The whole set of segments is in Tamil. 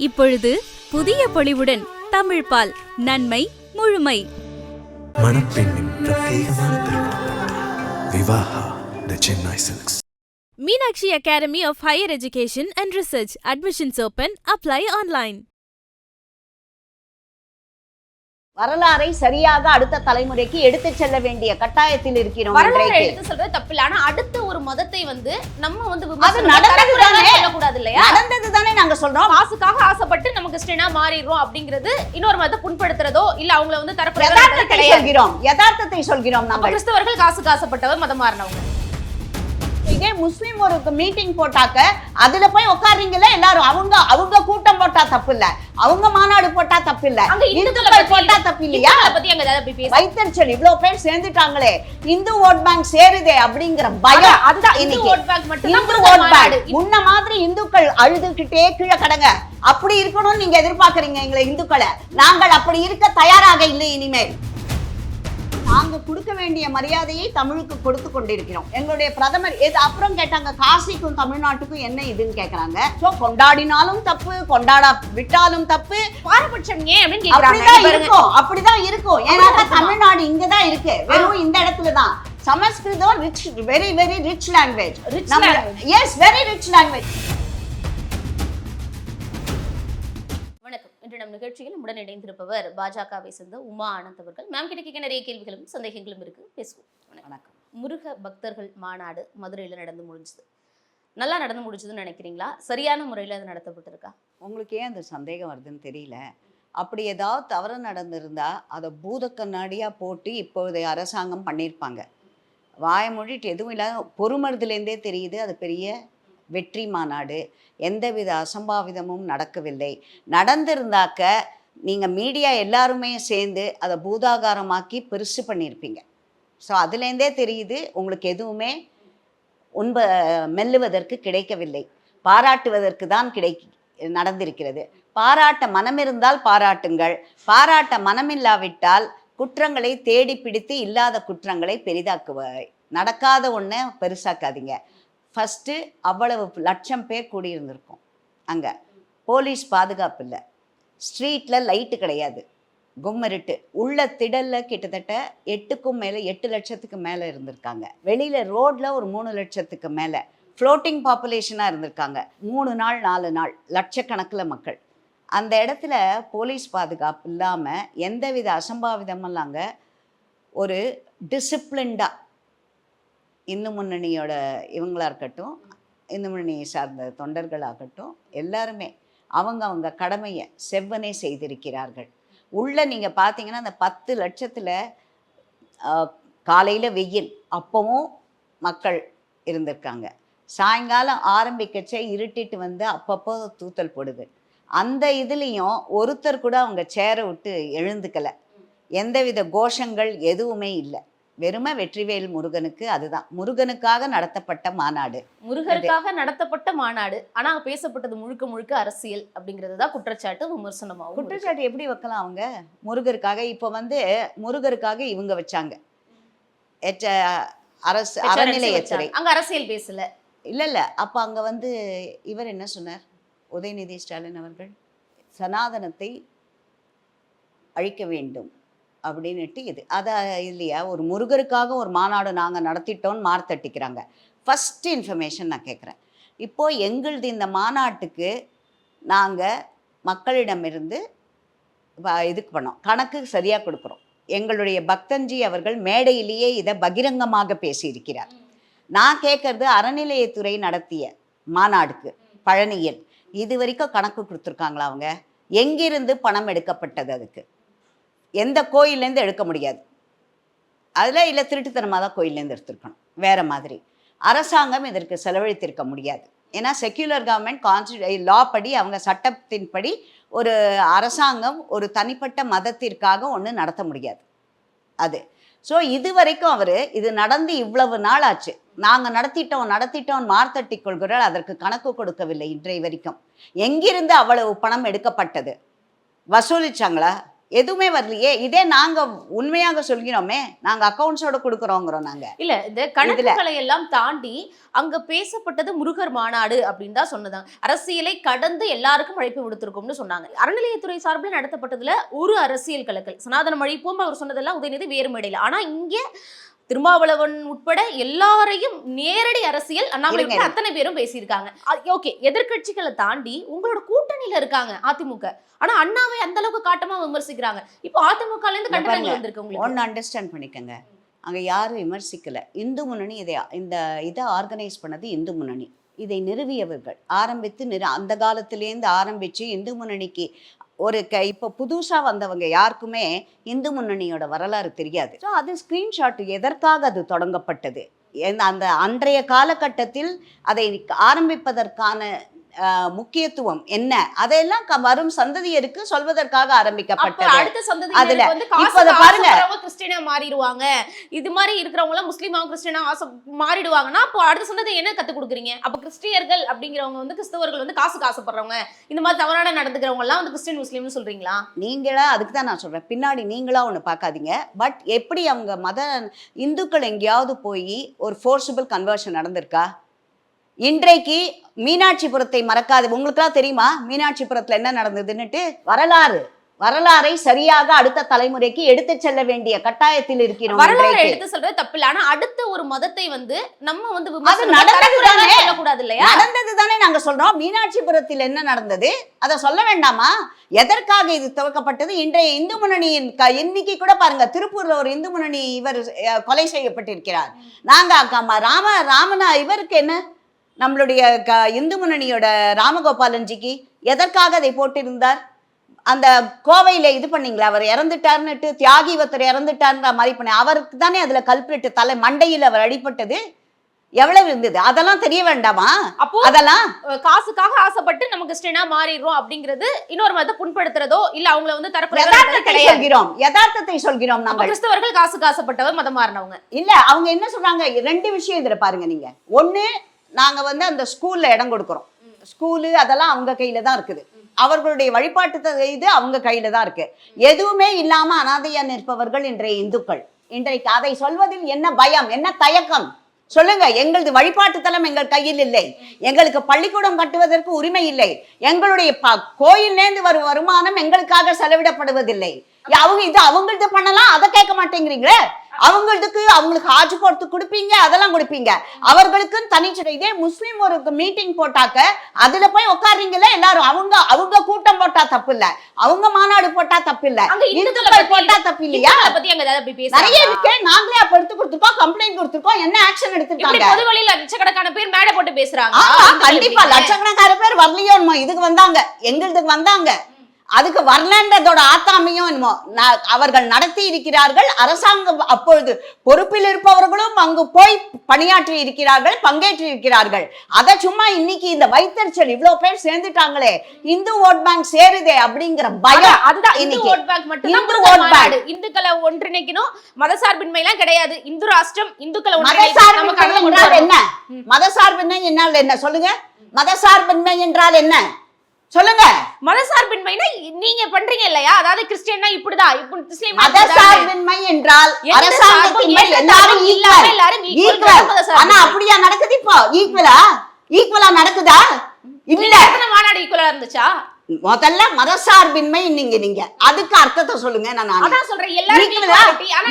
இப்பொழுது புதிய பொலிவுடன் தமிழ் பால் நன்மை முழுமை. Meenakshi academy of higher education and research admissions open apply online வரலாறை சரியாக அடுத்த தலைமுறைக்கு எடுத்துச் செல்ல வேண்டிய கட்டாயத்தில் இருக்கிறோம் வரலாறு. எடுத்து சொல்றது தப்பில்ல. ஆனா அடுத்த ஒரு மதத்தை வந்து நம்ம வந்து அது நடந்தது தானே. சொல்லக்கூடாது இல்லையா? நடந்தது தானே நாங்க சொல்றோம். காசுக்காக ஆசைப்பட்டு நம்ம கிறிஸ்டியனா மாறிடுறோம் அப்படிங்கிறது இன்னொரு மதத்தை புண்படுத்துறதோ இல்ல அவங்கள வந்து தரக்குறைவா யதார்த்தத்தை சொல்கிறோம். யதார்த்தத்தை சொல்கிறோம் நாங்கள். கிறிஸ்தவர்கள் காசுக்கு ஆசைப்பட்டவர் மதம் மாறினவங்க இதே முஸ்லீம் ஒரு மீட்டிங் போட்டாக்க அதுல போய் உட்கார்றீங்கல்ல எல்லாரும். அவங்க அவங்க கூட்டம் போட்டா தப்பு இல்ல அவங்க மாநாடு போட்டா தப்பு இல்ல இந்துக்களை போட்டா தப்பு இல்லையா வைத்தறிச்சல் இவ்வளவு பேர் சேர்ந்துட்டாங்களே. இந்து ஓட் பேங்க் சேருதே அப்படிங்கிற பயம். இந்து இன்னைக்கு. ஓட் பேங்க் மட்டும் இந்து ஓட். பேங்க். முன்ன மாதிரி இந்துக்கள் அழுதுகிட்டே கீழே கடங்க. அப்படி இருக்கணும்னு நீங்க எதிர்பார்க்கறீங்க எங்களை இந்துக்களை. நாங்கள் அப்படி இருக்க தயாராக இல்லை இனிமேல். நாங்க கொடுக்க வேண்டிய மரியாதையை தமிழுக்கு கொடுத்து கொண்டிருக்கிறோம். எங்களுடைய பிரதமர் இது அப்புறம் கேட்டாங்க காசிக்கும் தமிழ்நாட்டுக்கும் என்ன இதுன்னு கேக்குறாங்க. சோ கொண்டாடினாலும் தப்பு கொண்டாடா விட்டாலும் தப்பு. பாரபட்சம் ஏன் அப்படின்னு பாருங்க. இருக்கும் அப்படிதான் இருக்கும். ஏன்னா? தமிழ்நாடு இங்கதான் இருக்கு. வெறும் இந்த இடத்துல தான். Sanskrit rich very very rich language. Yes very rich language இன்று நம் நிகழ்ச்சியில் நம்முடன் இணைந்திருப்பவர் பாஜகவை சேர்ந்த உமா ஆனந்த் அவர்கள். மேம் கிட்ட கேட்க நிறைய கேள்விகளும் சந்தேகங்களும் இருக்கு. பேசுவோம். வணக்கம். முருக பக்தர்கள் மாநாடு மதுரையில நடந்து முடிஞ்சது. நல்லா நடந்து முடிஞ்சதுன்னு நினைக்கிறீங்களா? சரியான முறையில் அது நடத்தப்பட்டிருக்கா? உங்களுக்கு ஏன் அந்த சந்தேகம் வருதுன்னு தெரியல. அப்படி ஏதாவது தவறு நடந்திருந்தா அதை பூத கண்ணாடியா போட்டு இப்போதைய அரசாங்கம் பண்ணியிருப்பாங்க. வாய மொழிட்டு எதுவும் இல்லாத பொறுமறுதுலேருந்தே தெரியுது அது பெரிய வெற்றி மாநாடு. எந்தவித அசம்பாவிதமும் நடக்கவில்லை. நடந்திருந்தாக்க நீங்கள் மீடியா எல்லாருமே சேர்ந்து அதை பூதாகாரமாக்கி பெருசு பண்ணியிருப்பீங்க ஸோ அதுலேருந்தே தெரியுது உங்களுக்கு எதுவுமே உண்ப மெல்லுவதற்கு கிடைக்கவில்லை. பாராட்டுவதற்கு தான் கிடை நடந்திருக்கிறது. பாராட்ட மனமிருந்தால் பாராட்டுங்கள். பாராட்ட மனமில்லாவிட்டால் குற்றங்களை தேடி பிடித்து இல்லாத குற்றங்களை பெரிதாக்குவ நடக்காத ஒன்றை பெருசாக்காதீங்க. ஃபஸ்ட்டு அவ்வளவு லட்சம் பேர் கூடியிருந்திருக்கும். அங்கே. போலீஸ் பாதுகாப்பு இல்லை. ஸ்ட்ரீட்டில் லைட்டு கிடையாது. கும்மருட்டு உள்ள திடலில் கிட்டத்தட்ட எட்டுக்கும் மேலே எட்டு லட்சத்துக்கு மேலே இருந்திருக்காங்க. வெளியில் ரோட்டில் ஒரு மூணு லட்சத்துக்கு மேலே ஃப்ளோட்டிங் பாப்புலேஷனாக இருந்திருக்காங்க. மூணு நாள் நாலு நாள் லட்சக்கணக்கில் மக்கள். அந்த இடத்துல போலீஸ் பாதுகாப்பு இல்லாமல் எந்தவித அசம்பாவிதமும் அங்கே ஒரு டிசிப்ளின்டாக இந்து முன்னணியோட இவங்களாக இருக்கட்டும் இந்து முன்னணியை சார்ந்த தொண்டர்களாகட்டும் எல்லாருமே அவங்க அவங்க கடமையை செவ்வனே செய்திருக்கிறார்கள். உள்ள நீங்கள் பார்த்தீங்கன்னா அந்த பத்து லட்சத்தில் காலையில் வெயில் அப்பவும் மக்கள் இருந்திருக்காங்க. சாயங்காலம் ஆரம்பிக்கச்சே இருட்டிட்டு வந்து அப்பப்போ தூத்தல் போடுது. அந்த இதுலேயும் ஒருத்தர் கூட அவங்க சேரை விட்டு எழுந்துக்கலை. எந்தவித கோஷங்கள் எதுவுமே இல்லை. வெறுமை வெற்றிவேல் முருகனுக்கு அதுதான். முருகனுக்காக நடத்தப்பட்ட மாநாடு. முருகருக்காக நடத்தப்பட்ட மாநாடு. ஆனா பேசப்பட்டது முழுக்க முழுக்க அரசியல் அப்படிங்கிறது தான் குற்றச்சாட்டு விமர்சனமாகும். குற்றச்சாட்டு எப்படி வைக்கலாம் அவங்க? முருகருக்காக இப்போ வந்து முருகருக்காக இவங்க வச்சாங்க. அரசு அறநிலையத்துறை. வச்சாங்க. அங்க அரசியல் பேசல. இல்லை இல்லை. அப்போ அங்கே வந்து இவர் என்ன சொன்னார்? உதயநிதி ஸ்டாலின் அவர்கள் சனாதனத்தை அழிக்க வேண்டும். அப்படின்னுட்டு இது. அதை இல்லையா ஒரு முருகருக்காக ஒரு மாநாடு நாங்கள் நடத்திட்டோம்னு மார்த்தட்டிக்கிறாங்க ஃபஸ்ட்டு இன்ஃபர்மேஷன் நான் கேட்குறேன் இப்போது எங்களது இந்த மாநாட்டுக்கு நாங்கள் மக்களிடமிருந்து வ- இதுக்கு பண்ணோம். கணக்கு சரியாக கொடுக்குறோம். எங்களுடைய பக்தன்ஜி அவர்கள் மேடையிலேயே இதை பகிரங்கமாக பேசியிருக்கிறார். நான் கேட்கறது அறநிலையத்துறை நடத்திய மாநாடுக்கு பழனியில். இது வரைக்கும் கணக்கு கொடுத்துருக்காங்களா அவங்க? எங்கிருந்து பணம் எடுக்கப்பட்டது அதுக்கு? எந்த கோயிலேருந்து எடுக்க முடியாது. அதில் இல்லை திருட்டுத்தனமாக தான் கோயில்லேருந்து எடுத்திருக்கணும். வேறு மாதிரி. அரசாங்கம் இதற்கு செலவழித்திருக்க முடியாது. ஏன்னா செக்யூலர் கவர்மெண்ட் கான்ஸ்டி லா படி அவங்க சட்டத்தின்படி ஒரு அரசாங்கம் ஒரு தனிப்பட்ட மதத்திற்காக ஒன்று நடத்த முடியாது. அது. ஸோ இது வரைக்கும் அவர் இது நடந்து இவ்வளவு நாள் ஆச்சு. நாங்கள் நடத்திட்டோம் நடத்திட்டோம் மார்த்தட்டி கொள்கிறார் அதற்கு கணக்கு கொடுக்கவில்லை இன்றைய வரைக்கும். எங்கிருந்து அவ்வளவு பணம் எடுக்கப்பட்டது? வசூலிச்சாங்களா? எதுவுமே வரலையே? இதே நாங்க உண்மையாக சொல்கிறோமே நாங்க அக்கௌண்ட்ஸோட கொடுக்குறோங்கிறோம் நாங்க. இல்ல இந்த கணக்குகளை எல்லாம் தாண்டி அங்க பேசப்பட்டது முருகர் மாநாடு அப்படின்னு தான் சொன்னதாங்க அரசியலை கடந்து எல்லாருக்கும் அழைப்பு விடுத்திருக்கோம்னு சொன்னாங்க. அறநிலையத்துறை சார்பில் நடத்தப்பட்டதுல ஒரு அரசியல் கலக்கல். சனாதனம் அழிப்போம் அவர் சொன்னதெல்லாம் உதயநிதி வேறு மேடையில். ஆனா இங்க திருமாவளவன் உட்பட எல்லாரையும் நேரடி அரசியல் அண்ணாமலை உட்பட அத்தனை பேரும் பேசியிருக்காங்க. ஓகே எதிர்க்கட்சிகளை தாண்டி உங்களோட கூட்டணியில இருக்காங்க அதிமுக. ஆனா அண்ணாவை அந்த அளவுக்கு காட்டமா விமர்சிக்கிறாங்க. இப்போ அதிமுகல இருந்து கண்டனங்கள். வந்திருக்கு உங்களுக்கு. ஒன்று அண்டர்ஸ்டாண்ட் பண்ணிக்கங்க. அங்கே யாரும் விமர்சிக்கல. இந்து முன்னணி இதை இந்த இதை ஆர்கனைஸ் பண்ணது இந்து முன்னணி. இதை நிறுவியவர்கள். ஆரம்பித்து நிறு அந்த காலத்திலேருந்து ஆரம்பித்து இந்து முன்னணிக்கு ஒரு க இப்போ புதுசாக வந்தவங்க யாருக்குமே இந்து முன்னணியோட வரலாறு தெரியாது. ஸோ அது ஸ்க்ரீன்ஷாட் எதற்காக அது தொடங்கப்பட்டது? அந்த அன்றைய காலகட்டத்தில் அதை ஆரம்பிப்பதற்கான முக்கியத்துவம் என்ன? அதையெல்லாம் வரும் சந்ததியருக்கு சொல்வதற்காக ஆரம்பிக்கப்பட்டது. அடுத்த சந்ததி அதுல வந்து காசு பாருங்க. கிறிஸ்டியனா மாறிடுவாங்க. இது மாதிரி இருக்கிறவங்க எல்லாம் முஸ்லீமாவும் கிறிஸ்டியனா ஆசை மாறிடுவாங்கன்னா அப்போ அடுத்த சந்ததி என்ன கத்து கொடுக்குறீங்க? அப்ப கிறிஸ்டியர்கள் அப்படிங்கிறவங்க வந்து கிறிஸ்தவர்கள் வந்து காசுக்கு ஆசைப்படுறவங்க. இந்த மாதிரி தவறான நடந்துக்கிறவங்க எல்லாம் வந்து கிறிஸ்டியன் முஸ்லீம்னு சொல்றீங்களா? நீங்களா அதுக்கு தான் நான் சொல்கிறேன் பின்னாடி நீங்களா ஒன்று பார்க்காதீங்க. பட் எப்படி அவங்க மத இந்துக்கள் எங்கேயாவது போய் ஒரு ஃபோர்ஸபிள் கன்வர்ஷன் நடந்திருக்கா? இன்றைக்கு மீனாட்சிபுரத்தை மறக்காது. உங்களுக்குலாம் தெரியுமா? மீனாட்சிபுரத்தில் என்ன நடந்ததுன்னுட்டு? வரலாறு. வரலாறை சரியாக அடுத்த தலைமுறைக்கு எடுத்துச் செல்ல வேண்டிய கட்டாயத்தில் இருக்கிறோம் வரலாறு. எடுத்து சொல்றது தப்பு இல்ல ஆனா அடுத்த ஒரு மதத்தை வந்து நம்ம வந்து நடந்தது இல்லையா? நடந்தது தானே நாங்க சொல்றோம். மீனாட்சிபுரத்தில் என்ன நடந்தது? அதை சொல்ல வேண்டாமா? எதற்காக இது துவக்கப்பட்டது? இன்றைய இந்து முன்னணியின் க- இன்னைக்கு கூட பாருங்க திருப்பூர்ல ஒரு இந்து முன்னணி இவர் கொலை செய்யப்பட்டிருக்கிறார். நாங்க ராம ராமனா இவருக்கு என்ன? நம்மளுடைய க இந்து முன்னணியோட ராமகோபாலன்ஜிக்கு எதற்காக அதை போட்டிருந்தார்? அந்த கோவையில இது பண்ணீங்களா? அவர் இறந்துட்டார்னுட்டு தியாகி ஒருத்தர் இறந்துட்டார்ன்ற மாதிரி பண்ண அவருக்கு தானே அதுல கல்பிரிட்டு தலை மண்டையில் அவர் அடிபட்டது? எவ்வளவு இருந்தது? அதெல்லாம் தெரிய வேண்டாமா? அப்போ அதெல்லாம்? காசுக்காக ஆசைப்பட்டு நம்ம கிறிஸ்டியனா மாறிடுறோம் அப்படிங்கிறது இன்னொரு மதத்தை புண்படுத்துறதோ இல்ல அவங்கள வந்து தரப்பு யதார்த்தத்தை சொல்கிறோம். யதார்த்தத்தை சொல்கிறோம் நாங்கள். கிறிஸ்தவர்கள் காசுக்கு ஆசைப்பட்டவர் மதம் மாறினவங்க இல்ல அவங்க என்ன சொல்றாங்க? ரெண்டு விஷயம் இதுல பாருங்க நீங்க. ஒண்ணு நாங்க வந்து அந்த ஸ்கூல்ல இடம் கொடுக்குறோம். ஸ்கூலு அதெல்லாம் அவங்க கையில தான் இருக்குது. அவர்களுடைய வழிபாட்டு இது அவங்க கையில தான் இருக்கு. எதுவுமே இல்லாம அனாதையா நிற்பவர்கள் இன்றைய இந்துக்கள். இன்றைக்கு அதை சொல்வதில் என்ன பயம் என்ன தயக்கம்? சொல்லுங்க எங்களது வழிபாட்டு தலம் எங்கள் கையில் இல்லை. எங்களுக்கு பள்ளிக்கூடம் கட்டுவதற்கு உரிமை இல்லை. எங்களுடைய கோயில்லேந்து வரும் வருமானம் எங்களுக்காக செலவிடப்படுவதில்லை. அவங்க இது அவங்களது பண்ணலாம் அதை கேட்க மாட்டேங்கிறீங்களே? அவங்களுக்கு அவங்களுக்கு ஆஜு போட்டு கொடுப்பீங்க அதெல்லாம் கொடுப்பீங்க. அவர்களுக்குன்னு தனிச்சிட இதே முஸ்லீம் ஒரு மீட்டிங் போட்டாக்க அதுல போய் உட்கார்றீங்கல்ல எல்லாரும். அவங்க அவங்க கூட்டம் போட்டா தப்பு இல்ல அவங்க மாநாடு போட்டா தப்பு இல்ல இந்துக்களை போட்டா தப்பு இல்லையா நிறைய இருக்கு. நாங்களே அப்ப எடுத்து கொடுத்துருக்கோம் கம்ப்ளைண்ட் கொடுத்துருக்கோம். என்ன ஆக்ஷன் எடுத்திருக்காங்க? பொது வழியில லட்சக்கணக்கான பேர் மேடை போட்டு பேசுறாங்க கண்டிப்பா? லட்சக்கணக்கான பேர் வரலையோ இதுக்கு வந்தாங்க. எங்களுதுக்கு வந்தாங்க. அதுக்கு வரலன்றதோட ஆத்தாமையும் என்னமோ அவர்கள் நடத்தி இருக்கிறார்கள். அரசாங்கம் அப்பொழுது பொறுப்பில் இருப்பவர்களும் அங்கு போய் பணியாற்றி இருக்கிறார்கள் பங்கேற்றி இருக்கிறார்கள். அதை சும்மா இன்னைக்கு இந்த வைத்தறிச்சல் இவ்வளவு பேர் சேர்ந்துட்டாங்களே இந்து ஓட் பேங்க் சேருதே அப்படிங்கிற பயம் அதுதான் இந்து இன்னைக்கு. ஓட் பேங்க் மட்டும் இந்து vote மாநாடு. இந்துக்களை ஒன்றிணைக்கணும் மதசார்பின்மை எல்லாம் கிடையாது. இந்து ராஷ்டிரம் இந்துக்களை மதசார்பின்மை. என்ன? மதசார்பின்மை என்றால் என்ன? சொல்லுங்க. மதசார்பின்மை என்றால் என்ன? சொல்லுங்க. மதசார்பின்மைனா நீங்க பண்றீங்க இல்லையா? அதாவது கிறிஸ்டியன்னா இப்படிதான்? இப்படி முஸ்லீம் மதசார்பின்மை என்றால் அரசாங்கத்தின்மை எல்லாரும் equal. எல்லாரும் மதசார்பின்மை. ஆனா அப்படியா நடக்குது இப்போ? ஈக்குவலா ஈக்குவலா நடக்குதா? இல்ல. மாநாடு ஈக்குவலா இருந்துச்சா? முதல்ல மதசார்பின்மை நீங்க நீங்க. அதுக்கு அர்த்தத்தை சொல்லுங்க நான். அதான் சொல்றேன்.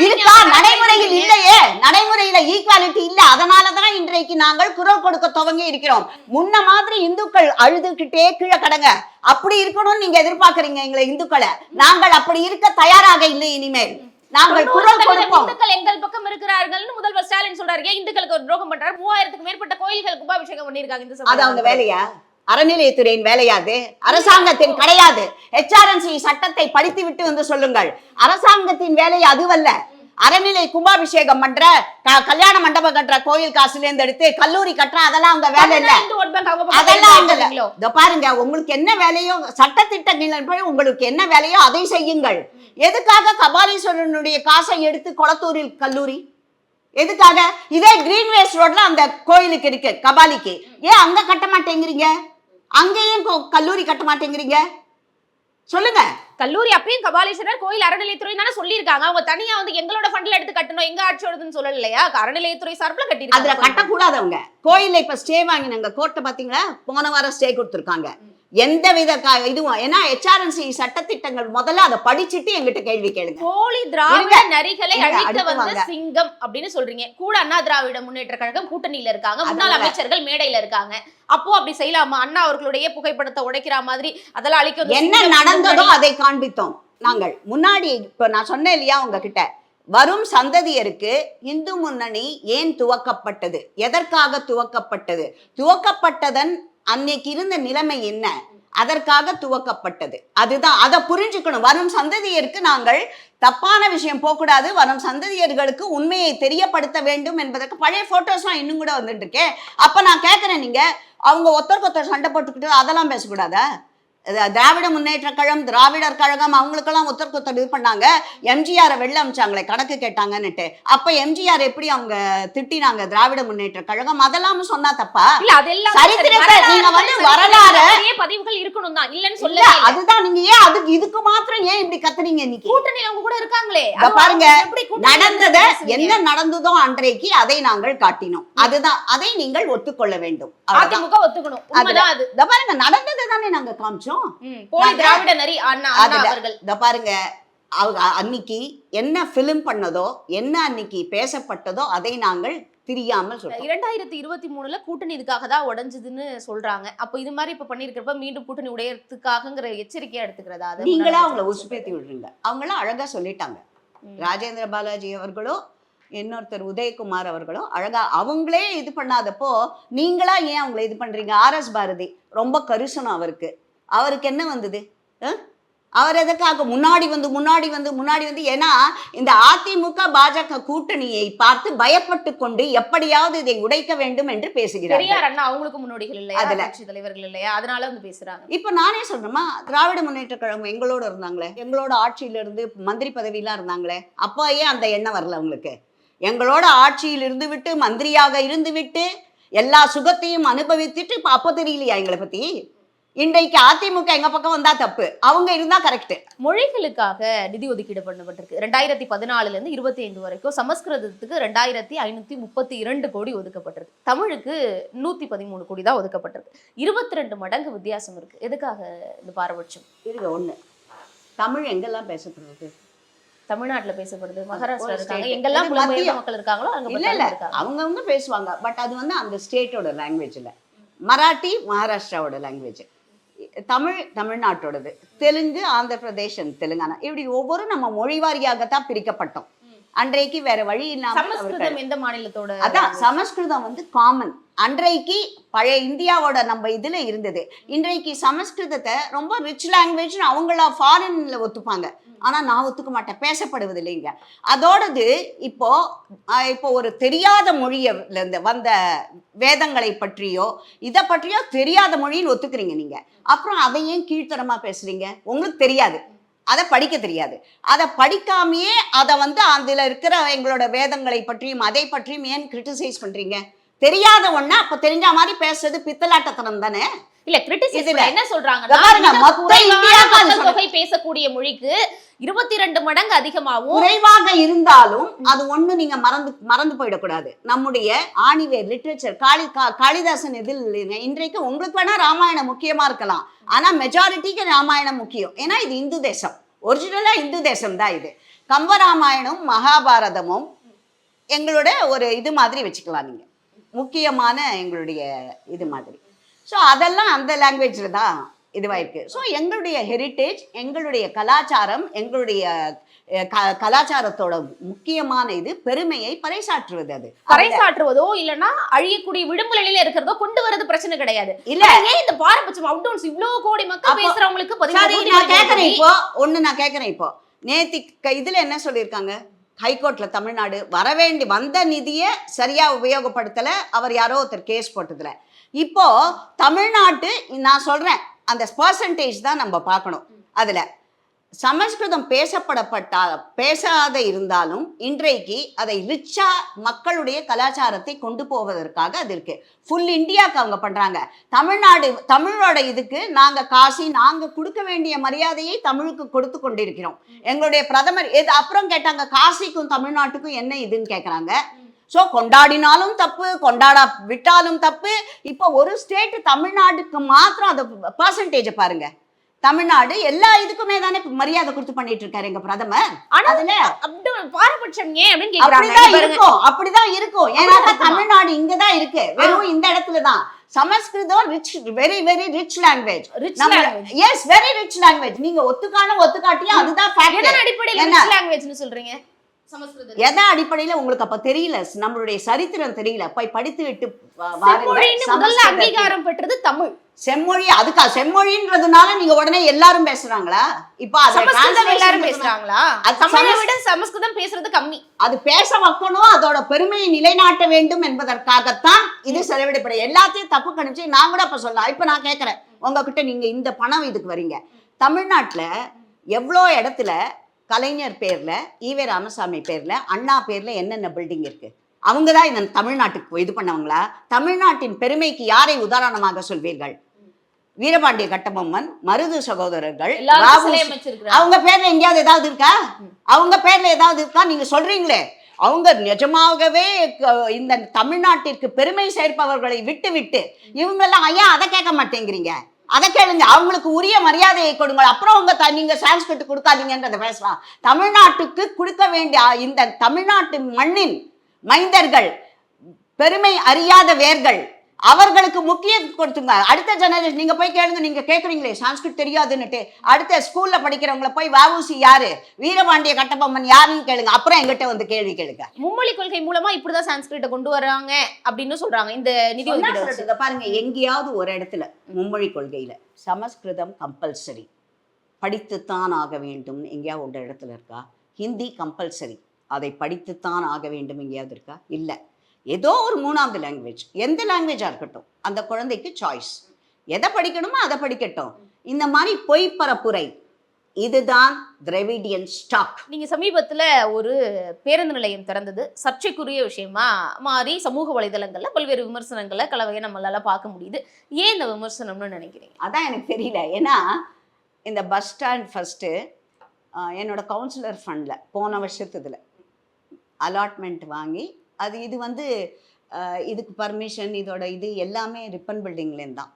இருக்கா? நடைமுறையில். இல்லையே. நடைமுறையில ஈக்குவாலிட்டி இல்ல. அதனாலதான் இன்றைக்கு நாங்கள் குரல் கொடுக்க துவங்கி இருக்கிறோம். முன்ன மாதிரி இந்துக்கள் அழுதுகிட்டே கீழே கடங்க. அப்படி இருக்கணும்னு நீங்க எதிர்பார்க்கறீங்க எங்களை இந்துக்களை. நாங்கள் அப்படி இருக்க தயாராக இல்லை இனிமேல். நாங்கள் குரல் கொடுப்போம். இந்துக்கள் எங்கள் பக்கம் இருக்கிறார்கள்னு முதல்வர் ஸ்டாலின் சொல்றாரு. இந்துக்களுக்கு ஒரு துரோகம் பண்றாரு? மூவாயிரத்துக்கு மேற்பட்ட கோயில்களுக்கு கும்பாபிஷேகம் பண்ணிருக்காங்க இந்த அது அவங்க வேலையா? அறநிலையத்துறையின் வேலையாது அரசாங்கத்தின் கிடையாது. ஹெச்ஆர்என்சி சட்டத்தை படித்து விட்டு வந்து சொல்லுங்கள். அரசாங்கத்தின் வேலை அதுவல்ல. அறநிலை கும்பாபிஷேகம் பண்ற கல்யாண மண்டபம் கட்டுற கோயில் காசுல இருந்து எடுத்து கல்லூரி கட்டுற அதெல்லாம் அவங்க வேலை இல்ல. இந்து அதெல்லாம்? இதோ பாருங்க உங்களுக்கு என்ன வேலையோ சட்டத்திட்டங்களின்படி உங்களுக்கு என்ன வேலையோ அதை செய்யுங்கள். எதுக்காக கபாலீஸ்வரனுடைய காசை எடுத்து கொளத்தூரில் கல்லூரி? எதுக்காக? இதே கிரீன் வேஸ்ட் ரோட்ல அந்த கோயிலுக்கு இருக்கு கபாலிக்கு. ஏன் அங்க கட்ட மாட்டேங்கிறீங்க? அங்கேயும் கல்லூரி கட்ட மாட்டேங்கிறீங்க? சொல்லுங்க. கல்லூரி அப்பயும் கபாலீஸ்வரர் கோயில் அறநிலையத்துறை தானே சொல்லியிருக்காங்க. அவங்க தனியா வந்து எங்களோட ஃபண்ட்ல எடுத்து கட்டணும். எங்க ஆட்சியோடதுன்னு சொல்லலையா? அறநிலையத்துறை சார்பில் அதுல கட்டிருக்காங்க கட்டக்கூடாதவங்க கோயில்ல இப்ப ஸ்டே வாங்கினாங்க கோர்ட்டை பாத்தீங்களா? போன வாரம் ஸ்டே கொடுத்துருக்காங்க. எந்த வித க- இதுவும் ஏன்னா ஹெச்ஆர்என்சி சட்டத்திட்டங்கள் முதல்ல அதை படிச்சுட்டு எங்கிட்ட கேள்வி கேளுங்க. போலி திராவிட. நரிகளை அழிக்க வந்து. சிங்கம் அப்படின்னு சொல்றீங்க. கூட அண்ணா திராவிட முன்னேற்ற கழகம் கூட்டணியில இருக்காங்க. முன்னாள் அமைச்சர்கள் மேடையில இருக்காங்க. அப்போ அப்படி செய்யலாமா? அண்ணா அவர்களுடைய புகைப்படத்தை உடைக்கிற மாதிரி அதெல்லாம் அழிக்க என்ன நடந்ததோ அதை காண்பித்தோம். நாங்கள் முன்னாடி இப்ப நான் சொன்னேன் இல்லையா உங்ககிட்ட? வரும் சந்ததியருக்கு இந்து முன்னணி ஏன் துவக்கப்பட்டது? எதற்காக துவக்கப்பட்டது? துவக்கப்பட்டதன் அன்னைக்கு இருந்த நிலைமை என்ன? அதற்காக துவக்கப்பட்டது. அதுதான் அதை புரிஞ்சுக்கணும். வரும் சந்ததியருக்கு நாங்கள் தப்பான விஷயம் போகக்கூடாது. வரும் சந்ததியர்களுக்கு உண்மையை தெரியப்படுத்த வேண்டும் என்பதற்கு பழைய போட்டோஸ்லாம் இன்னும் கூட வந்துட்டு இருக்கேன் அப்ப நான் கேட்கறேன் நீங்க அவங்க ஒருத்தருக்கு ஒருத்தர் சண்டை போட்டுக்கிட்டு அதெல்லாம் பேசக்கூடாதா? திராவிட முன்னேற்ற கழகம் திராவிடர் கழகம் அவங்களுக்கெல்லாம் ஒருத்தருக்கு ஒருத்தர் இது பண்ணாங்க. எம்ஜிஆரை வெளில அமிச்சாங்களே கணக்கு கேட்டாங்கன்னுட்டு. அப்ப எம்ஜிஆர் எப்படி அவங்க திட்டினாங்க திராவிட முன்னேற்ற கழகம்? அதெல்லாம் சொன்னா தப்பா? இல்ல அதெல்லாம் சரித்திரத்தை சரி, நீங்க வந்து வரலாறு- பதிவுகள் இருக்கணும் தான். இல்லன்னு இல்ல. அதுதான் நீங்க ஏன் அதுக்கு இதுக்கு மாத்திரம் ஏன் இப்படி கத்துறீங்க இன்னைக்கு? கூட்டணியில அவங்க கூட இருக்காங்களே. அது பாருங்க, நடந்தத? என்ன நடந்ததோ அன்றைக்கு அதை நாங்கள் காட்டினோம். அதுதான் அதை நீங்கள் ஒத்துக்கொள்ள வேண்டும். அதிமுக ஒத்துக்கணும். அது. பாருங்க நடந்ததை தானே நாங்க காமிச்சோம். ம், போலி திராவிட நரி அண்ணா அண்ணா அவர்கள். இத பாருங்க. அவங்க அன்னைக்கு என்ன ஃபிலிம் பண்ணதோ என்ன அன்னைக்கு பேசப்பட்டதோ அதை நாங்கள் திரியாமல் சொல்றோம். இரண்டாயிரத்தி இருபத்தி மூணுல கூட்டணி இதுக்காக தான் உடைஞ்சதுன்னு சொல்றாங்க. அப்போ இது மாதிரி இப்ப பண்ணிருக்கிறப்ப மீண்டும் கூட்டணி உடையறதுக்காகங்கிற எச்சரிக்கையா எடுத்துக்கிறதா? நீங்களா அவங்கள உசுப்பேத்தி விடுறீங்க. அவங்களாம் அழகா சொல்லிட்டாங்க. ராஜேந்திர பாலாஜி அவர்களோ இன்னொருத்தர் உதயகுமார் அவர்களோ அழகா அவங்களே இது பண்ணாதப்போ நீங்களா ஏன் அவங்கள இது பண்றீங்க? ஆர்எஸ் பாரதி ரொம்ப கரிசனம் அவருக்கு. அவருக்கு என்ன வந்தது? அவர் எதுக்காக முன்னாடி வந்து முன்னாடி வந்து முன்னாடி வந்து ஏன்னா இந்த அதிமுக பாஜக கூட்டணியை பார்த்து பயப்பட்டு கொண்டு எப்படியாவது இதை உடைக்க வேண்டும் என்று பேசுகிறார் பெரியார் அண்ணா அவங்களுக்கு முன்னோடிகள் இல்லையா? அதுல. கட்சி தலைவர்கள் இல்லையா? அதனால வந்து பேசுறாங்க. இப்ப நானே சொல்றேமா திராவிட முன்னேற்ற கழகம் எங்களோட இருந்தாங்களே? எங்களோட ஆட்சியில இருந்து மந்திரி பதவியெல்லாம் இருந்தாங்களே? அப்போ ஏன் அந்த எண்ணம் வரல அவங்களுக்கு. எங்களோட ஆட்சியில் இருந்து விட்டு மந்திரியாக இருந்து விட்டு எல்லா சுகத்தையும் அனுபவித்துட்டு அப்போ தெரியலையா எங்களை பத்தி? இன்றைக்கு அதிமுக எங்க பக்கம் வந்தா தப்பு. அவங்க இருந்தா கரெக்ட் மொழிகளுக்காக நிதி ஒதுக்கீடு பண்ணப்பட்டிருக்கு. ரெண்டாயிரத்தி பதினாலுல இருந்து இருபத்தி ஐந்து வரைக்கும் சமஸ்கிருதத்துக்கு ரெண்டாயிரத்தி ஐநூத்தி முப்பத்தி இரண்டு கோடி ஒதுக்கப்பட்டிருக்கு. தமிழுக்கு நூத்தி பதிமூணு கோடி தான் ஒதுக்கப்பட்டிருக்கு. இருபத்தி ரெண்டு மடங்கு வித்தியாசம் இருக்கு. எதுக்காக இந்த பாரபட்சம்? இருங்க ஒண்ணு. தமிழ் எங்கெல்லாம் பேசப்படுறது தமிழ்நாட்டுல பேசப்படுது. மகாராஷ்டிரா இருக்காங்க. எங்கெல்லாம் மக்கள் இருக்காங்களோ அங்க இல்ல இல்ல. அவங்கவுங்க பேசுவாங்க. பட் அது வந்து அந்த ஸ்டேட்டோட லாங்குவேஜ்ல மராட்டி மகாராஷ்டிராவோட லாங்குவேஜ் தமிழ் தமிழ்நாட்டோடது. தெலுங்கு ஆந்திர பிரதேசம் தெலுங்கானா. இப்படி ஒவ்வொரு நம்ம மொழி வாரியாகத்தான் பிரிக்கப்பட்டோம். அன்றைக்கு வேற வழி இல்லாம அவர்கள் சமஸ்கிருதம் எந்த மாநிலத்தோட? அதான் சமஸ்கிருதம் வந்து காமன் அன்றைக்கு பழைய இந்தியாவோட நம்ம இதில் இருந்தது. இன்றைக்கு சமஸ்கிருதத்தை ரொம்ப ரிச் லாங்குவேஜ்னு அவங்கள ஃபாரின்ல ஒத்துப்பாங்க. ஆனால் நான் ஒத்துக்க மாட்டேன். பேசப்படுவது இல்லைங்க அதோடது இப்போ இப்போ ஒரு தெரியாத மொழியிலேருந்து வந்த வேதங்களை பற்றியோ இதை பற்றியோ தெரியாத மொழின்னு ஒத்துக்கிறீங்க நீங்கள் அப்புறம் அதை ஏன் கீழ்த்தரமா பேசுறீங்க? உங்களுக்கு தெரியாது. அதை படிக்க தெரியாது. அதை படிக்காமையே அதை வந்து அதில் இருக்கிற எங்களோட வேதங்களை பற்றியும் அதை பற்றியும் ஏன் கிரிட்டிசைஸ் பண்ணுறீங்க தெரியாத ஒண்ணு அப்ப தெரிஞ்ச மாதிரி பேசுறது பித்தலாட்டத்தனம் தானே? இல்ல கிரிட்டிசிஸ் இதுல- என்ன சொல்றது. தொகை பேசக்கூடிய மொழிக்கு இருபத்தி ரெண்டு மடங்கு அதிகமாவும் குறைவாக இருந்தாலும் அது ஒண்ணு நீங்க மறந்து மறந்து போயிடக்கூடாது. நம்முடைய ஆணிவேர் லிட்ரேச்சர் காளி காளிதாசன் இதில் இன்றைக்கு உங்களுக்கு வேணா ராமாயணம் முக்கியமா இருக்கலாம். ஆனா மெஜாரிட்டிக்கு ராமாயணம் முக்கியம். ஏன்னா இது இந்து தேசம். ஒரிஜினலா இந்து தேசம் தான் இது. கம்பராமாயணம் மகாபாரதமும் எங்களோட ஒரு இது மாதிரி வச்சுக்கலாம் நீங்க. முக்கியமான எங்களுடைய இது மாதிரி. ஸோ அதெல்லாம் அந்த லாங்குவேஜில் தான் இதுவாயிருக்கு. ஸோ எங்களுடைய ஹெரிட்டேஜ் எங்களுடைய கலாச்சாரம் எங்களுடைய க- கலாச்சாரத்தோட முக்கியமான இது பெருமையை பறைசாற்றுவது அது. பறைசாற்றுவதோ இல்லனா அழியக்கூடிய விளிம்பு நிலையில இருக்கிறதோ கொண்டு வரது பிரச்சனை கிடையாது. இல்ல. ஏன் இந்த பாரபட்சம் அவுட்டவுன்ஸ் இவ்வளவு கோடி மக்கள் பேசுறவங்களுக்கு நான் கோடி கேட்குறேன் கோடி. இப்போ. ஒன்று நான் கேட்குறேன் இப்போ. நேத்தி இதுல என்ன சொல்லியிருக்காங்க? ஹைகோர்ட்டில் தமிழ்நாடு வரவேண்டி வந்த நிதியை சரியாக உபயோகப்படுத்தலை. அவர் யாரோ ஒருத்தர் கேஸ் போட்டதுல. இப்போ தமிழ்நாட்டு நான் சொல்கிறேன் அந்த பர்சன்டேஜ் தான் நம்ம பார்க்கணும். அதில் சமஸ்கிருதம் பேசப்படப்பட்டால் பேசாத இருந்தாலும் இன்றைக்கு அதை ரிச்சா மக்களுடைய கலாச்சாரத்தை கொண்டு போவதற்காக அது இருக்கு. ஃபுல் இந்தியாவுக்கு அவங்க பண்றாங்க. தமிழ்நாடு தமிழோட இதுக்கு நாங்க காசி நாங்க கொடுக்க வேண்டிய மரியாதையை தமிழுக்கு கொடுத்து கொண்டிருக்கிறோம். எங்களுடைய பிரதமர் எது அப்புறம் கேட்டாங்க காசிக்கும் தமிழ்நாட்டுக்கும் என்ன இதுன்னு கேட்குறாங்க ஸோ கொண்டாடினாலும் தப்பு கொண்டாடா விட்டாலும் தப்பு. இப்போ ஒரு ஸ்டேட் தமிழ்நாட்டுக்கு மாத்திரம் அந்த பர்சன்டேஜை பாருங்கள் தமிழ்நாடு எல்லா இதுக்குமே தானே மரியாதை கொடுத்து பண்ணிட்டு இருக்காரு எங்க பிரதமர். அதுல பாரபட்சம் ஏன் அப்படின்னு கேக்குறாங்க. இருக்கும் அப்படிதான் இருக்கும். ஏன்னா? தமிழ்நாடு இங்கதான் இருக்கு. வெறும் இந்த இடத்துல தான் Sanskrit rich very very rich language. Yes very rich language நீங்க ஒத்துக்கான ஒத்துக்காட்டியும் அதுதான் அடிப்படையில லாங்குவேஜ்னு சொல்றீங்க? எதன் அடிப்படையில உங்களுக்கு அப்ப தெரியல? நம்மளுடைய சரித்திரம் தெரியல. போய் படித்து விட்டு. அங்கீகாரம் பெற்றது தமிழ். செம்மொழி அதுக்கா? செம்மொழின்றதுனால நீங்க உடனே எல்லாரும் பேசுறாங்க இப்ப எல்லாரும். பேசுறாங்களா? தமிழை விட சமஸ்கிருதம் பேசுறது கம்மி. அது பேச வைக்கணும். அதோட பெருமையை நிலைநாட்ட வேண்டும் என்பதற்காகத்தான் இது செலவிடப்படும் எல்லாத்தையும் தப்பு கணிச்சு நான் கூட அப்ப சொல்லலாம். இப்ப நான் கேட்கறேன் உங்ககிட்ட நீங்க இந்த பணம் இதுக்கு வரீங்க. தமிழ்நாட்டுல எவ்வளோ இடத்துல கலைஞர் பேர்ல ஈவே ராமசாமி பேர்ல அண்ணா பேர்ல என்னென்ன பில்டிங் இருக்கு? அவங்க தான் இந்த தமிழ்நாட்டுக்கு இது பண்ணவங்களா? தமிழ்நாட்டின் பெருமைக்கு யாரை உதாரணமாக சொல்வீர்கள்? வீரபாண்டிய கட்டபொம்மன் மருது சகோதரர்கள் அவங்க பேர்ல எங்கேயாவது ஏதாவது இருக்கா? அவங்க பேர்ல ஏதாவது இருக்கா? நீங்க சொல்றீங்களே. அவங்க நிஜமாகவே இந்த தமிழ்நாட்டிற்கு பெருமை சேர்ப்பவர்களை விட்டு விட்டு இவங்கெல்லாம் ஏன் அதை கேட்க மாட்டேங்கிறீங்க. அதை கேளுங்க. அவங்களுக்கு உரிய மரியாதையை கொடுங்கள் அப்புறம் உங்க நீங்க சான்ஸ்கிரிட் கொடுக்காதீங்கன்றத பேசலாம். தமிழ்நாட்டுக்கு கொடுக்க வேண்டிய இந்த தமிழ்நாட்டு மண்ணின் மைந்தர்கள் பெருமை அறியாத வேர்கள் அவர்களுக்கு முக்கியம் கொடுத்துங்க. அடுத்த ஜெனரேஷன் நீங்க போய் கேளுங்க நீங்க கேக்குறீங்களே சான்ஸ்கிரிட் தெரியாதுன்னுட்டு. அடுத்த ஸ்கூல்ல படிக்கிறவங்கள போய் வாவூசி யாரு? வீரபாண்டிய கட்டபொம்மன் யாருன்னு கேளுங்க. அப்புறம் எங்கிட்ட வந்து கேள்வி கேளுங்க. மும்மொழி கொள்கை மூலமா இப்படிதான் சான்ஸ்கிரிட்ட கொண்டு வராங்க அப்படின்னு சொல்றாங்க. இந்த நிதி ஒதுக்கீடு பாருங்க எங்கேயாவது ஒரு இடத்துல மும்மொழி கொள்கையில சமஸ்கிருதம் கம்பல்சரி படித்துத்தான் ஆக வேண்டும். எங்கேயாவது ஒரு இடத்துல இருக்கா? ஹிந்தி கம்பல்சரி அதை படித்துத்தான் ஆக வேண்டும். எங்கேயாவது இருக்கா? இல்லை. ஏதோ ஒரு மூணாவது லாங்குவேஜ் எந்த லாங்குவேஜாக இருக்கட்டும். அந்த குழந்தைக்கு சாய்ஸ் எதை படிக்கணுமோ அதை படிக்கட்டும். இந்த மாதிரி பொய் பரப்புரை இதுதான் திராவிடியன் ஸ்டாக் நீங்க சமீபத்துல ஒரு பேருந்து நிலையம் திறந்தது. சர்ச்சைக்குரிய விஷயமா மாறி சமூக வலைதளங்கள்ல பல்வேறு விமர்சனங்களை கலவையை நம்மளால பார்க்க முடியுது. ஏன் இந்த விமர்சனம்னு நினைக்கிறீங்க? அதான் எனக்கு தெரியல. ஏன்னா இந்த பஸ் ஸ்டாண்ட் ஃபஸ்ட்டு என்னோட கவுன்சிலர் ஃபண்டில் போன வருஷத்துதில். அலாட்மெண்ட் வாங்கி அது இது வந்து இதுக்கு பர்மிஷன் இதோட இது எல்லாமே ரிப்பன் பில்டிங்லேருந்து தான்.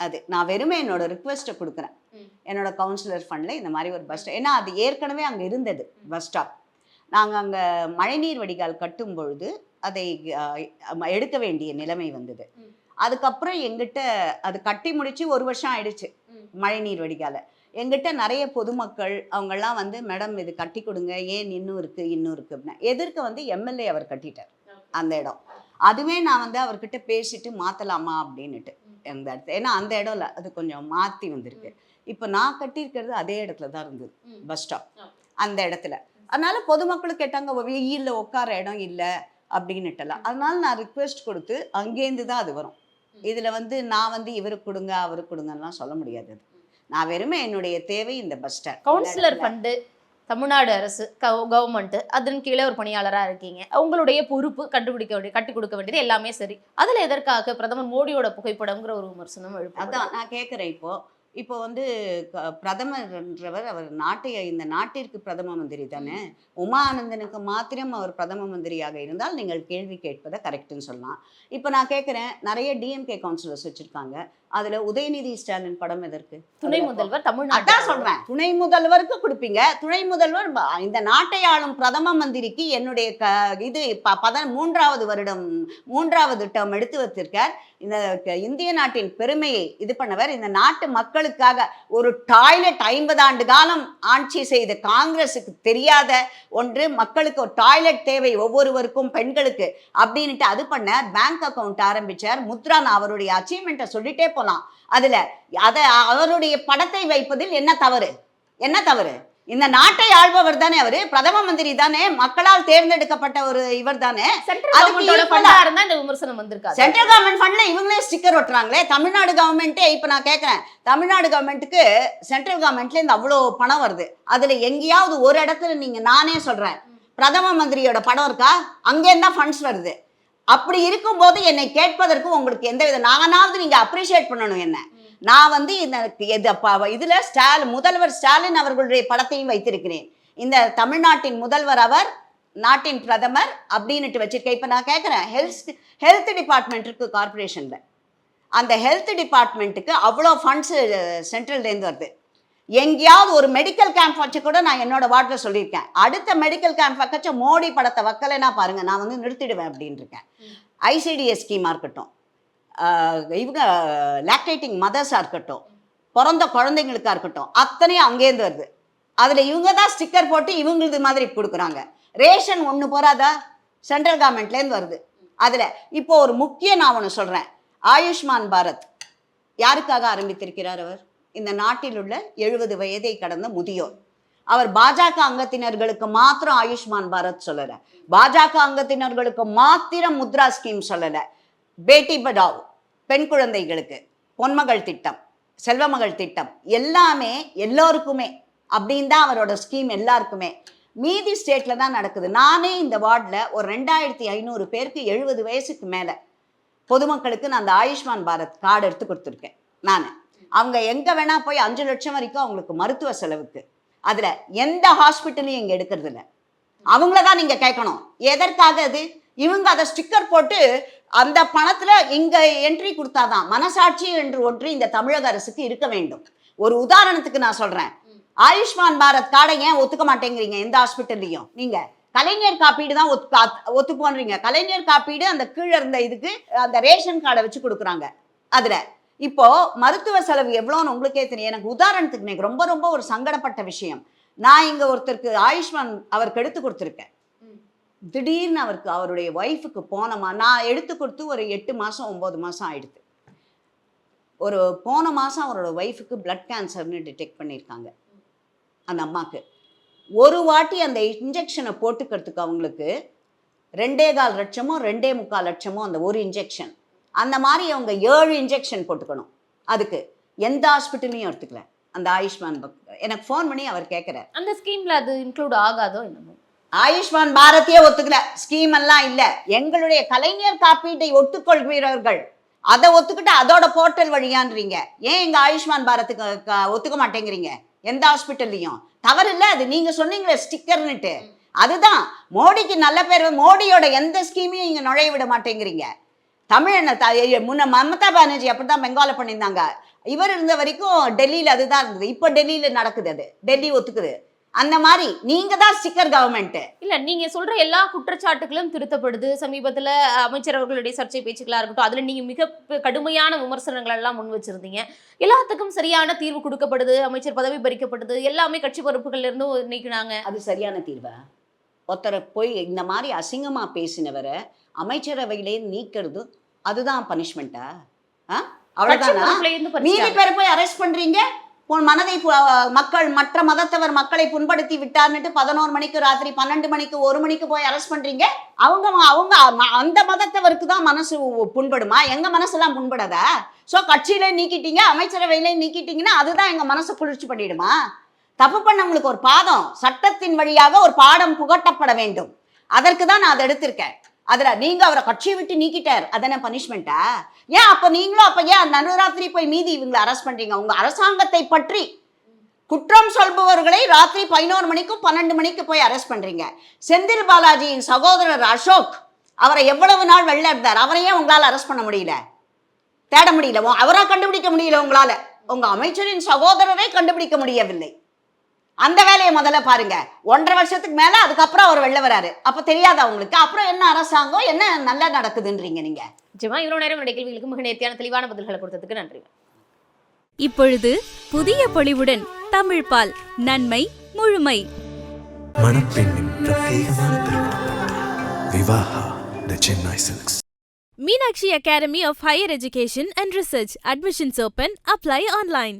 அது நான் வெறுமே என்னோட ரிக்வெஸ்ட்டை கொடுக்குறேன். என்னோட கவுன்சிலர் ஃபண்டில் இந்த மாதிரி ஒரு பஸ் ஸ்டாப் ஏன்னா அது ஏற்கனவே அங்கே இருந்தது பஸ் ஸ்டாப் நாங்கள் அங்கே மழைநீர் வடிகால் கட்டும் பொழுது அதை எடுக்க வேண்டிய நிலைமை வந்தது. அதுக்கப்புறம் எங்கிட்ட அது கட்டி முடிச்சு ஒரு வருஷம் ஆயிடுச்சு. மழைநீர் வடிகால. எங்கிட்ட நிறைய பொதுமக்கள் அவங்கெல்லாம் வந்து மேடம் இது கட்டி கொடுங்க. ஏன் இன்னும் இருக்கு? இன்னும் இருக்கு. அப்படின்னா எதிர்க்க வந்து எம்எல்ஏ அவர் கட்டிட்டார் அந்த இடம். அதுவே நான் வந்து அவர்கிட்ட பேசிட்டு மாத்தலாமா? அப்படின்னுட்டு. அந்த இடத்துல. ஏன்னா அந்த இடம் இல்லை. அது கொஞ்சம் மாத்தி வந்திருக்கு. இப்போ நான் கட்டியிருக்கிறது அதே இடத்துல தான் இருந்தது. Bus stop. அந்த இடத்துல. அதனால பொதுமக்கள் கேட்டாங்க வெயில்ல உட்கார இடம் இல்லை. அப்படின்னுட்டலாம் அதனால நான் ரிக்வெஸ்ட் கொடுத்து அங்கேருந்து தான் அது வரும். இதுல வந்து நான் வந்து இவருக்கு கொடுங்க அவருக்கு கொடுங்கலாம் சொல்ல முடியாது அது. நான் வெறுமே என்னுடைய தேவை இந்த bus stand councillor fund Tamil Nadu அரசு கவர்மெண்ட் அதன் கீழே ஒரு பணியாளரா இருக்கீங்க. உங்களுடைய பொறுப்பு கண்டுபிடிக்க வேண்டிய கட்டி கொடுக்க வேண்டியது எல்லாமே சரி. அதுல எதற்காக பிரதமர் மோடியோட புகைப்படம்ங்கிற ஒரு விமர்சனம் எழுப்பு அதான் நான் கேட்குறேன் இப்போ. இப்போ வந்து பிரதமர்ன்றவர் அவர் நாட்டை இந்த நாட்டிற்கு பிரதம மந்திரி தானே? உமா ஆனந்தனுக்கு மாத்திரம் அவர் பிரதம மந்திரியாக இருந்தால் நீங்கள் கேள்வி கேட்பதை கரெக்டுன்னு சொல்லலாம். இப்போ நான் கேட்குறேன் நிறைய டிஎம்கே கவுன்சிலர்ஸ் வச்சிருக்காங்க. அதுல உதயநிதி ஸ்டாலின் படம் எதற்கு? துணை முதல்வர் தமிழ்நாடு சொல்றேன். துணை முதல்வருக்கு கொடுப்பீங்க. துணை முதல்வர் இந்த நாட்டை ஆளும் பிரதம மந்திரிக்கு என்னுடைய க இது பத மூன்றாவது வருடம் மூன்றாவது டேர்ம் எடுத்து வச்சிருக்கார். இந்த இந்திய நாட்டின் பெருமையை இது பண்ணவர். இந்த நாட்டு மக்களுக்காக ஒரு டாய்லெட் ஐம்பது ஆண்டு காலம் ஆட்சி செய்த காங்கிரஸுக்கு தெரியாத ஒன்று மக்களுக்கு ஒரு டாய்லெட் தேவை ஒவ்வொருவருக்கும் பெண்களுக்கு அப்படின்னுட்டு அது பண்ணார் பேங்க் அக்கவுண்ட் ஆரம்பிச்சார். முத்ரா நான் அவருடைய அச்சீவ்மெண்ட்டை சொல்லிட்டே போலாம். அதுல அத அவருடைய படத்தை வைப்பதில் என்ன தவறு? என்ன தவறு? இந்த நாட்டை ஆள்பவர் தானே அவரு? பிரதம மந்திரி தானே? மக்களால் தேர்ந்தெடுக்கப்பட்ட ஒரு இவர் தானே? இருந்தா விமர்சனம் வந்திருக்காது. சென்ட்ரல் கவர்மெண்ட் ஃபண்ட்ல இவங்களே ஸ்டிக்கர் ஒட்டுறாங்களே? தமிழ்நாடு கவர்மெண்ட்டே இப்போ நான் கேட்குறேன் தமிழ்நாடு கவர்மெண்ட்டுக்கு சென்ட்ரல் கவர்மெண்ட்லேருந்து அவ்வளோ பணம் வருது. அதில் எங்கேயாவது ஒரு இடத்துல நீங்கள் நானே சொல்கிறேன் பிரதம மந்திரியோட படம் இருக்கா? அங்கேருந்து ஃபண்ட்ஸ் வருது. அப்படி இருக்கும்போது என்னை கேட்பதற்கு உங்களுக்கு எந்த வித நானாவது நீங்கள் அப்ரிஷியேட் பண்ணணும் என்ன? நான் வந்து எனக்கு எது ப- இதுல ஸ்டாலின் முதல்வர் ஸ்டாலின் அவர்களுடைய படத்தையும் வைத்திருக்கிறேன். இந்த தமிழ்நாட்டின் முதல்வர் அவர் நாட்டின் பிரதமர் அப்படின்னுட்டு வச்சிருக்கேன் இப்போ நான் கேட்குறேன் ஹெல்த் ஹெல்த் டிபார்ட்மெண்ட் இருக்கு கார்ப்பரேஷனில் அந்த ஹெல்த் டிபார்ட்மெண்ட்டுக்கு அவ்வளோ ஃபண்ட்ஸு சென்ட்ரல்லேருந்து வருது. எங்கேயாவது ஒரு மெடிக்கல் கேம்ப் வச்சு கூட நான் என்னோட வார்டில் சொல்லியிருக்கேன். அடுத்த மெடிக்கல் கேம்ப் வைக்கச்ச மோடி படத்தை வைக்கலைன்னா பாருங்க நான் வந்து நிறுத்திடுவேன் அப்படின்னு இருக்கேன். ஐசிடிஎஸ் ஸ்கீமாக இருக்கட்டும். இவங்க லாக்டேட்டிங் மதர்ஸாக இருக்கட்டும். பிறந்த குழந்தைங்களுக்காக இருக்கட்டும். அத்தனையும் அங்கேருந்து வருது. அதில் இவங்க தான் ஸ்டிக்கர் போட்டு இவங்களுக்கு மாதிரி கொடுக்குறாங்க. ரேஷன் ஒன்று போகிறாதா சென்ட்ரல் கவர்மெண்ட்லேருந்து வருது. அதில் இப்போ ஒரு முக்கிய நான் ஒன்று சொல்கிறேன் ஆயுஷ்மான் பாரத் யாருக்காக ஆரம்பித்திருக்கிறார் அவர்? இந்த நாட்டில் உள்ள எழுபது வயதை கடந்த முதியோர். அவர் பாஜக அங்கத்தினர்களுக்கு மாத்திரம் ஆயுஷ்மான் பாரத் சொல்லலை. பாஜக அங்கத்தினர்களுக்கு மாத்திரம் முத்ரா ஸ்கீம் சொல்லலை. பேட்டி படாவ் பெண் குழந்தைகளுக்கு பொன்மகள் திட்டம் செல்வமகள் திட்டம் எல்லாமே எல்லோருக்குமே அப்படின்னு தான் அவரோட ஸ்கீம் எல்லாருக்குமே. மீதி ஸ்டேட்டில் தான் நடக்குது. நானே இந்த வார்டில் ஒரு ரெண்டாயிரத்தி ஐநூறு பேருக்கு எழுபது வயசுக்கு மேலே பொதுமக்களுக்கு நான் அந்த ஆயுஷ்மான் பாரத் கார்டு எடுத்து கொடுத்துருக்கேன். நான். அவங்க எங்கே வேணால் போய் அஞ்சு லட்சம் வரைக்கும் அவங்களுக்கு மருத்துவ செலவுக்கு. அதில் எந்த ஹாஸ்பிட்டலையும் இங்கே எடுக்கிறது இல்லை அவங்கள தான் நீங்கள் கேட்கணும். எதற்காக அது? இவங்க அதை ஸ்டிக்கர் போட்டு அந்த பணத்தில் இங்கே என்ட்ரி கொடுத்தாதான் மனசாட்சி என்று ஒன்று இந்த தமிழக அரசுக்கு இருக்க வேண்டும். ஒரு உதாரணத்துக்கு நான் சொல்கிறேன் ஆயுஷ்மான் பாரத் கார்டை ஏன் ஒத்துக்க மாட்டேங்கிறீங்க எந்த ஹாஸ்பிட்டல்லையும்? நீங்கள் கலைஞர் காப்பீடு தான் ஒத்து ஒத்துப்போன்றீங்க கலைஞர் காப்பீடு அந்த கீழே இருந்த இதுக்கு அந்த ரேஷன் கார்டை வச்சு கொடுக்குறாங்க. அதில் இப்போ மருத்துவ செலவு எவ்வளோன்னு உங்களுக்கே தெரியும். எனக்கு உதாரணத்துக்கு எனக்கு ரொம்ப ரொம்ப ஒரு சங்கடப்பட்ட விஷயம். நான் இங்கே ஒருத்தருக்கு ஆயுஷ்மான் அவருக்கு எடுத்து கொடுத்துருக்கேன். திடீர்னு அவருக்கு அவருடைய ஒய்ஃபுக்கு போனமா நான் எடுத்து கொடுத்து ஒரு எட்டு மாதம் ஒம்பது மாதம் ஆயிடுது. ஒரு போன மாதம் அவரோட ஒய்ஃபுக்கு பிளட் கேன்சர்னு டிடெக்ட் பண்ணியிருக்காங்க. அந்த அம்மாவுக்கு ஒரு வாட்டி அந்த இன்ஜெக்ஷனை போட்டுக்கிறதுக்கு அவங்களுக்கு ரெண்டே கால் லட்சமோ ரெண்டே முக்கால் லட்சமோ அந்த ஒரு இன்ஜெக்ஷன் அந்த மாதிரி அவங்க ஏழு இன்ஜெக்ஷன் போட்டுக்கணும். அதுக்கு எந்த ஹாஸ்பிட்டல்லையும் எடுத்துக்கல. அந்த ஆயுஷ்மான் எனக்கு ஃபோன் பண்ணி அவர் கேட்குறாரு அந்த ஸ்கீம்ல அது இன்க்ளூட் ஆகாதோ என்னமோ. ஆயுஷ்மான் பாரதியே ஒத்துக்கல. ஸ்கீம் எல்லாம் இல்ல. எங்களுடைய கலைஞர் காப்பீட்டை ஒத்துக்கொள்கிறவர்கள் அதை ஒத்துக்கிட்டு அதோட போர்ட்டல் வழியான்றீங்க. ஏன் எங்க ஆயுஷ்மான் பாரத்துக்கு ஒத்துக்க மாட்டேங்கிறீங்க? எந்த ஹாஸ்பிட்டல்லையும் தவறு இல்ல அது நீங்க சொன்னீங்களே ஸ்டிக்கர்னுட்டு அதுதான். மோடிக்கு நல்ல பேர் மோடியோட எந்த ஸ்கீமையும் இங்க நுழைய விட மாட்டேங்கிறீங்க. தமிழ் த- முன்ன மமதா பானர்ஜி அப்படிதான் பெங்கால பண்ணியிருந்தாங்க. இவர் இருந்த வரைக்கும் டெல்லியில அதுதான் இருந்தது. இப்போ டெல்லியில நடக்குது அது. டெல்லி ஒத்துக்குது. அந்த மாதிரி நீங்க தான் ஸ்டிக்கர் கவர்மெண்ட் இல்ல நீங்க சொல்ற எல்லா குற்றச்சாட்டுகளும் திருத்தப்படுது. சமீபத்துல அமைச்சர் அவர்களுடைய சர்ச்சை பேச்சுக்களா இருக்கட்டும் அதுல நீங்க மிக கடுமையான விமர்சனங்கள் எல்லாம் முன் வச்சிருந்தீங்க. எல்லாத்துக்கும் சரியான தீர்வு கொடுக்கப்படுது. அமைச்சர் பதவி பறிக்கப்படுது எல்லாமே கட்சி பொறுப்புகள்ல இருந்து நீக்கினாங்க. அது சரியான தீர்வா? ஒருத்தரை போய் இந்த மாதிரி அசிங்கமா பேசினவரை அமைச்சரவையிலே நீக்கிறது அதுதான் பனிஷ்மெண்ட்டா பொறுப்புல இருந்து மீதி. பேரை போய் அரெஸ்ட் பண்றீங்க? உன் மனதை மக்கள் மற்ற மதத்தவர் மக்களை புண்படுத்தி விட்டார்னுட்டு பதினோரு மணிக்கு ராத்திரி பன்னெண்டு மணிக்கு ஒரு மணிக்கு போய் அரெஸ்ட் பண்றீங்க? அவங்க அவங்க அந்த மதத்தவருக்கு தான் மனசு புண்படுமா? எங்க மனசுலாம் புண்படாதா? ஸோ கட்சியிலே நீக்கிட்டீங்க அமைச்சரவையிலே நீக்கிட்டீங்கன்னா அதுதான் எங்க மனசை குளிர்ச்சி பண்ணிடுமா? தப்பு பண்ணவங்களுக்கு ஒரு பாதம் சட்டத்தின் வழியாக ஒரு பாடம் புகட்டப்பட வேண்டும். அதற்கு தான் நான் அதை எடுத்திருக்கேன். அதுல நீங்க அவரை கட்சியை விட்டு நீக்கிட்டார். அதென்ன பனிஷ்மெண்ட்டா ஏன் அப்ப நீங்களும் அப்ப ஏன் நடுராத்திரி போய் மீதி இவங்களை அரெஸ்ட் பண்றீங்க? உங்க அரசாங்கத்தை பற்றி குற்றம் சொல்பவர்களை ராத்திரி பதினோரு மணிக்கும் பன்னெண்டு மணிக்கு போய் அரெஸ்ட் பண்றீங்க. செந்தில் பாலாஜியின் சகோதரர் அசோக் அவரை எவ்வளவு நாள் வெளில இருந்தார் அவரையே உங்களால அரெஸ்ட் பண்ண முடியல. தேட முடியல. அவராக அவரா கண்டுபிடிக்க முடியல உங்களால. உங்க அமைச்சரின் சகோதரரை கண்டுபிடிக்க முடியவில்லை. அந்த வேலையை முதல்ல பாருங்க. ஒன்றரை வருஷத்துக்கு மேல அதுக்கப்புறம் அவர் வெளில வராரு. அப்ப தெரியாதா உங்களுக்கு அப்புறம் என்ன அரசாங்கம் என்ன நல்லா நடக்குதுன்றீங்க நீங்க? நிச்சயமா இவ்வளவு நேரம் என்னுடைய கேள்விகளுக்கு மிக நேர்த்தியான தெளிவான பதில்களை கொடுத்ததுக்கு நன்றி. இப்பொழுது புதிய பொலிவுடன் தமிழ் பால் நன்மை முழுமை. மணப்பெண்ணின் பிரத்யேகமான திருமணம் Vivaha the Chennai silks Meenakshi Academy of Higher Education and Research. Admissions open. Apply online.